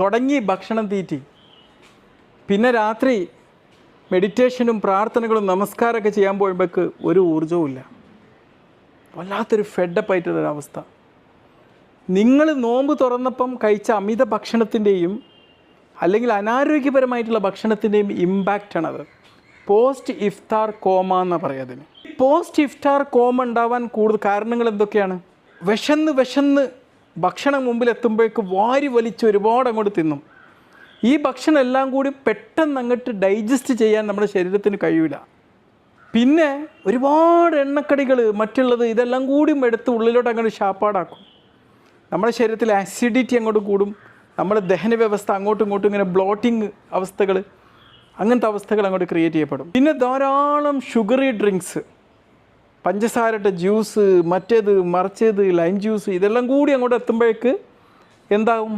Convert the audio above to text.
തുടങ്ങി ഭക്ഷണം തീറ്റി. പിന്നെ രാത്രി മെഡിറ്റേഷനും പ്രാർത്ഥനകളും നമസ്കാരമൊക്കെ ചെയ്യാൻ പോകുമ്പോഴേക്ക് ഒരു ഊർജവും ഇല്ല. വല്ലാത്തൊരു ഫെഡപ്പായിട്ടുള്ളൊരവസ്ഥ നിങ്ങൾ നോമ്പ് തുറന്നപ്പം കഴിച്ച അമിത ഭക്ഷണത്തിന്റെയും അല്ലെങ്കിൽ അനാരോഗ്യപരമായിട്ടുള്ള ഭക്ഷണത്തിന്റെയും ഇമ്പാക്റ്റാണത് പോസ്റ്റ് ഇഫ്താർ കോമ എന്ന് പറയുക അതിന്. പോസ്റ്റ് ഇഫ്താർ കോമ ഉണ്ടാവാൻ കൂടുതൽ കാരണങ്ങൾ എന്തൊക്കെയാണ്? വിശന്ന് വിശന്ന് ഭക്ഷണം മുമ്പിൽ എത്തുമ്പോഴേക്ക് വാരി വലിച്ച് ഒരുപാട് അങ്ങോട്ട് തിന്നും. ഈ ഭക്ഷണം എല്ലാം കൂടി പെട്ടെന്ന് അങ്ങോട്ട് ഡൈജസ്റ്റ് ചെയ്യാൻ നമ്മുടെ ശരീരത്തിന് കഴിയില്ല പിന്നെ ഒരുപാട് എണ്ണക്കടികൾ മറ്റുള്ളത് ഇതെല്ലാം കൂടി എടുത്ത് ഉള്ളിലോട്ട് അങ്ങോട്ട് ഷാപ്പാടാക്കും നമ്മുടെ ശരീരത്തിൽ ആസിഡിറ്റി അങ്ങോട്ട് കൂടും. നമ്മുടെ ദഹന വ്യവസ്ഥ അങ്ങോട്ടും ഇങ്ങോട്ടും ഇങ്ങനെ ബ്ലോട്ടിങ് അവസ്ഥകൾ അങ്ങനത്തെ അവസ്ഥകൾ അങ്ങോട്ട് ക്രിയേറ്റ് ചെയ്യപ്പെടും. പിന്നെ ധാരാളം ഷുഗറി ഡ്രിങ്ക്സ് പഞ്ചസാരയുടെ ജ്യൂസ് മറ്റേത് മറിച്ചത് ലൈം ജ്യൂസ് ഇതെല്ലാം കൂടി അങ്ങോട്ട് എത്തുമ്പോഴേക്ക് എന്താവും?